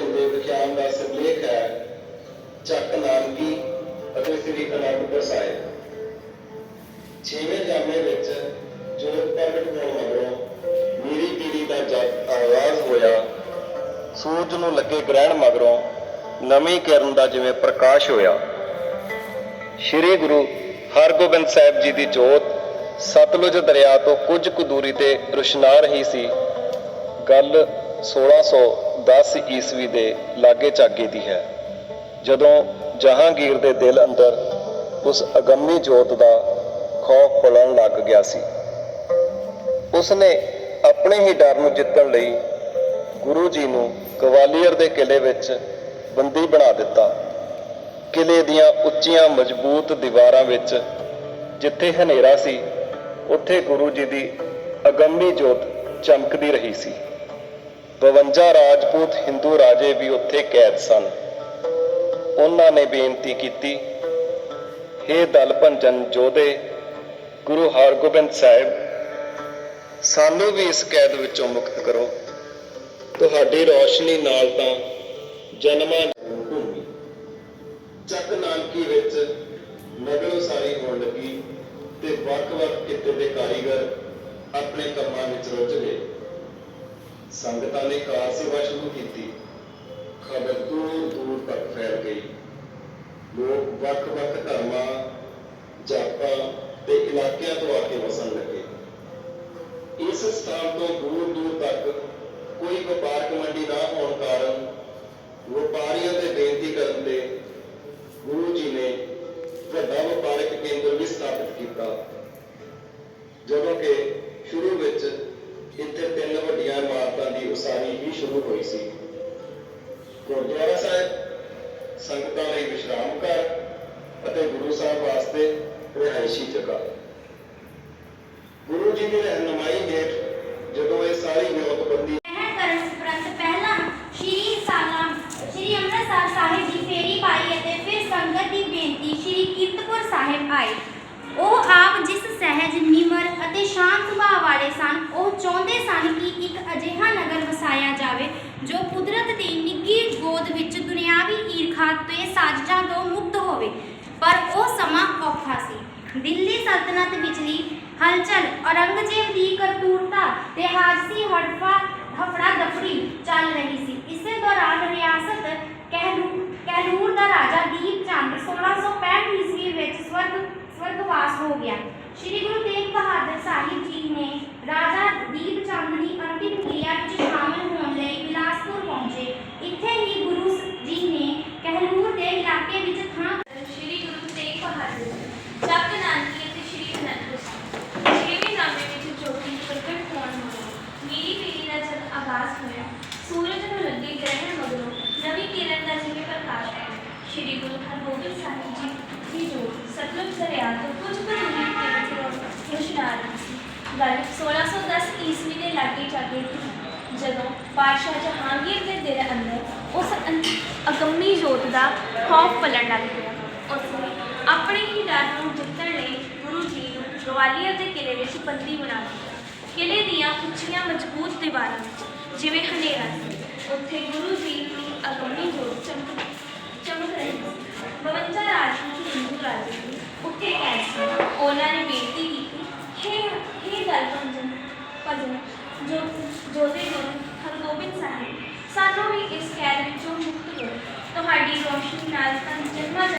ਦਿਨ ਵਿਖਿਆਨ ਦਾ ਸਿਰਲੇਖ ਹੈ, ਚੱਕ ਨਾਨਕੀ ਅਤੇ ਸ੍ਰੀ ਅਨੰਦਪੁਰ ਸਾਹਿਬ। ਛੇਵੇਂ ਜਾਮੇ ਵਿੱਚ ਜੋਤ ਪ੍ਰਗਟ ਹੋਣ ਮਗਰੋਂ ਮੇਰੀ ਪੀੜੀ ਦਾ ਜਦ ਆਵਾਜ਼ ਹੋਇਆ। ਸੂਰਜ ਨੂੰ ਲੱਗੇ ਗ੍ਰਹਿਣ ਮਗਰੋਂ ਨਵੀਂ ਕਿਰਨ ਦਾ ਜਿਵੇਂ ਪ੍ਰਕਾਸ਼ ਹੋਇਆ। ਸ੍ਰੀ ਗੁਰੂ ਹਰਗੋਬਿੰਦ ਸਾਹਿਬ ਜੀ ਦੀ ਜੋਤ ਸਤਲੁਜ ਦਰਿਆ ਤੋਂ ਕੁਝ ਕੁ ਦੂਰੀ ਤੇ ਰੁਸ਼ਨਾ ਰਹੀ ਸੀ। ਗੱਲ 1610 ਈਸਵੀ ਦੇ ਲਾਗੇ ਚਾਗੇ ਦੀ ਹੈ। ਜਦੋਂ ਜਹਾਂਗੀਰ ਦੇ ਦਿਲ ਅੰਦਰ ਉਸ ਅਗੰਮੀ ਜੋਤ ਦਾ ਖੌਫ ਪਲਣ ਲੱਗ ਗਿਆ ਸੀ, ਉਸਨੇ ਆਪਣੇ ਹੀ ਡਰ ਨੂੰ ਜਿੱਤਣ ਲਈ ਗੁਰੂ ਜੀ ਨੂੰ ਗਵਾਲੀਅਰ ਦੇ ਕਿਲੇ ਵਿੱਚ ਬੰਦੀ ਬਣਾ ਦਿੱਤਾ। ਕਿਲੇ ਦੀਆਂ ਉੱਚੀਆਂ ਮਜ਼ਬੂਤ ਦੀਵਾਰਾਂ ਵਿੱਚ ਜਿੱਥੇ ਹਨੇਰਾ ਸੀ, ਉੱਥੇ ਗੁਰੂ ਜੀ ਦੀ ਅਗੰਮੀ ਜੋਤ ਚਮਕਦੀ ਰਹੀ ਸੀ। 52 ਰਾਜਪੂਤ ਹਿੰਦੂ ਰਾਜੇ ਵੀ ਉੱਥੇ ਕੈਦ ਸਨ। ਉਹਨਾਂ ਨੇ ਬੇਨਤੀ ਕੀਤੀ हे ਦਲ ਭੰਜਨ ਜੋਧੇ, ਗੁਰੂ ਹਰਗੋਬਿੰਦ ਸਾਹਿਬ, ਸਾਨੂੰ ਵੀ ਇਸ ਕੈਦ ਵਿੱਚੋਂ ਮੁਕਤ ਕਰੋ। ਤੁਹਾਡੀ ਰੋਸ਼ਨੀ ਨਾਲ ਤਾਂ ਜਨਮਾਂ ਭੂਮੀ, ਚੱਕ ਨਾਨਕੀ ਵਿੱਚ ਨਗਰ ਉਸਾਰੀ ਹੋਣ ਲੱਗੀ ਤੇ ਵੱਖ-ਵੱਖ ਕਿੱਤੇ ਦੇ ਕਾਰੀਗਰ ਆਪਣੇ ਕੰਮਾਂ ਵਿੱਚ ਰੁੱਝ ਗਏ। ਸੰਗਤਾਂ ਨੇ ਕਾਰ ਸੇਵਾ ਸ਼ੁਰੂ ਕੀਤੀ ਖਬਰ ਦੂਰ ਦੂਰ ਤੱਕ ਫੈਲ ਗਈ ਲੋਕ ਵੱਖ-ਵੱਖ ਧਰਮਾਂ ਜਾਤਾਂ ਤੇ ਇਲਾਕਿਆਂ ਤੋਂ ਆ ਕੇ ਵਸਣ ਲੱਗੇ ਇਸ ਸਥਾਨ ਤੋਂ ਦੂਰ ਦੂਰ ਤੱਕ ਕੋਈ ਵਪਾਰਕ ਮੰਡੀ ਨਾ ਹੋਣ ਕਾਰਨ ਵਪਾਰੀਆਂ ਦੇ ਬੇਨਤੀ ਕਰਨ ਤੇ ਗੁਰੂ ਜੀ ਨੇ ਵੱਡਾ ਵਪਾਰਕ ਕੇਂਦਰ ਵੀ ਸਥਾਪਿਤ ਕੀਤਾ ਜਦੋਂ ਕਿ ਸ਼ੁਰੂ ਵਿੱਚ ਇੱਥੇ ਤਿੰਨ ਵੱਡੀਆਂ ਇਮਾਰਤਾਂ ਦੀ ਉਸਾਰੀ ਵੀ ਸ਼ੁਰੂ ਹੋਈ ਸੀ। ਗੁਰਦੁਆਰਾ ਸਾਹਿਬ, ਸੰਗਤਾਂ ਲਈ ਵਿਸ਼ਰਾਮ ਘਰ ਅਤੇ ਗੁਰੂ ਸਾਹਿਬ ਵਾਸਤੇ ਰਿਹਾਇਸ਼ੀ ਜਗ੍ਹਾ। ਗੁਰੂ ਜੀ ਦੀ ਰਹਿਨਮਾਈ ਹੇਠ ਜਦੋਂ ਇਹ ਸਾਰੀ ਵਿਉਂਤਬੰਦੀ ਗ੍ਰਹਿਣ ਕਰਨ ਉਪਰੰਤ ਪਹਿਲਾਂ ਸ਼੍ਰੀ ਸਾਲਾ ਸ਼੍ਰੀ ਅੰਮ੍ਰਿਤਸਰ ਸਾਹਿਬ ਦੀ ਫੇਰੀ ਪਾਈ ਅਤੇ ਫਿਰ ਸੰਗਤ ਦੀ ਬੇਨਤੀ ਸ਼੍ਰੀ ਕੀਰਤਪੁਰ ਸਾਹਿਬ ਆਏ ਉਹ ਆਪ ਜਿਸ ਸਹਿਜ, ਨਿਮਰ ਅਤੇ ਸ਼ਾਂਤ ਸੁਭਾਅ ਵਾਲੇ ਸਨ, ਉਹ ਚਾਹੁੰਦੇ ਸਨ ਕਿ ਇੱਕ ਅਜਿਹਾ ਨਗਰ ਵਸਾਇਆ ਜਾਵੇ ਜੋ ਕੁਦਰਤ ਦੀ ਨਿੱਘੀ ਗੋਦ ਵਿੱਚ ਦੁਨਿਆਵੀ ਈਰਖਾ ਤੇ ਸਾਜ਼ਿਸ਼ਾਂ ਤੋਂ ਮੁਕਤ ਹੋਵੇ। ਪਰ ਉਹ ਸਮਾਂ ਔਖਾ ਸੀ। ਦਿੱਲੀ ਸਲਤਨਤ ਵਿਚਲੀ ਹਲਚਲ, ਔਰੰਗਜ਼ੇਬ ਦੀ ਕਰਤੂਰਤਾ ਤੇ ਹਾਜਸੀ ਹੜਫਾ, ਹਫੜਾ ਦਫੜੀ ਚੱਲ ਰਹੀ ਸੀ। ਇਸੇ ਦੌਰਾਨ ਰਿਆਸਤ ਕਹਿਲੂ, ਕਹਿਲੂਰ ਦਾ ਰਾਜਾ ਦੀਪ ਚੰਦ 1665 ਈਸਵੀ ਵਿੱਚ ਸਵਰਗ, ਸਵਰਗਵਾਸ ਹੋ ਗਿਆ। ਸ੍ਰੀ ਗੁਰੂ ਤੇਗ ਬਹਾਦਰ ਸਾਹਿਬ ਜੀ ਨੇ ਰਾਜਾ ਦੀਪ ਚੰਦ ਦੀ ਅੰਤਿਮ ਕਿਰਿਆ ਵਿੱਚ ਸ਼ਾਮਲ ਹੋਣ ਲਈ ਬਿਲਾਸਪੁਰ ਪਹੁੰਚੇ ਇੱਥੇ ਹੀ ਗੁਰੂ ਜੀ ਨੇ ਕਹਿਲੂਰ ਦੇ ਇਲਾਕੇ ਵਿੱਚ ਥਾਂ ਸ਼੍ਰੀ ਗੁਰੂ ਤੇਗ ਬਹਾਦਰ ਜੀ ਚੱਕ ਨਾਨਕੀ ਅਤੇ ਸ਼੍ਰੀ ਅਨੰਦਪੁਰ ਸਾਹਿਬ ਛੇਵੇਂ ਨਾਮੇ ਵਿੱਚ ਜੋਤੀ ਪ੍ਰਗਟ ਹੋਣ ਮਗਰੋਂ ਮੇਰੀ ਪੀੜੀ ਦਾ ਜਦ ਆਗਾਜ਼ ਹੋਇਆ ਸੂਰਜ ਨੂੰ ਲੱਗੇ ਗ੍ਰਹਿਣ ਮਗਰੋਂ ਨਵੀਂ ਕਿਰਨ ਦਾ ਜਿਵੇਂ ਪ੍ਰਕਾਸ਼ ਹੈ ਸ਼੍ਰੀ ਗੁਰੂ ਹਰਗੋਬਿੰਦ ਸਾਹਿਬ ਜੀ ਦੀ ਜੋਤ ਸਤਲੁਜ ਦਰਿਆ ਤੋਂ ਕੁਝ ਕੁ ਦੂਰੀ ਤੇ ਰੋਸ਼ਨਾ ਰਹੀ ਸੀ ਗੱਲ 1610 ਈਸਵੀ ਦੇ ਲਾਗੇ ਚਾਗੇ ਦੀ ਜਦੋਂ ਬਾਦਸ਼ਾਹ ਜਹਾਂਗੀਰ ਦੇ ਦਿਲ ਅੰਦਰ ਉਸ ਅੰ- ਅਗੰਮੀ ਜੋਤ ਦਾ ਖੌਫ ਪਲਣ ਲੱਗ ਪਿਆ ਉਸਨੇ ਆਪਣੇ ਹੀ ਡਰ ਨੂੰ ਜਿੱਤਣ ਲਈ ਗੁਰੂ ਜੀ ਨੂੰ ਗਵਾਲੀਅਰ ਦੇ ਕਿਲੇ ਵਿੱਚ ਬੰਦੀ ਬਣਾ ਦਿੱਤਾ ਕਿਲੇ ਦੀਆਂ ਉੱਚੀਆਂ ਮਜ਼ਬੂਤ ਦੀਵਾਰਾਂ ਵਿੱਚ ਜਿਵੇਂ ਹਨੇਰਾ ਸੀ, ਉੱਥੇ ਗੁਰੂ ਜੀ ਦੀ ਅਗੰਮੀ ਜੋਤ ਚਮਕ ਚਮਕ ਰਹੀ ਸੀ। 52 ਰਾਜਪੂਤ ਹਿੰਦੂ ਰਾਜੇ ਵੀ ਉੱਥੇ ਕੈਦ ਸਨ ਉਹਨਾਂ ਨੇ ਬੇਨਤੀ ਕੀਤੀ ਹੇ ਹੇ ਦਲ ਭੰਜਨ ਭਜਨ ਜੋ ਜੋਦੇ ਗੁਰੂ ਹਰਗੋਬਿੰਦ ਸਾਹਿਬ ਸਾਨੂੰ ਵੀ ਇਸ ਕੈਦ ਵਿੱਚੋਂ ਮੁਕਤ ਕਰੋ ਤੁਹਾਡੀ ਰੋਸ਼ਨੀ ਨਾਲ ਤਾਂ ਜਨਮਾਂ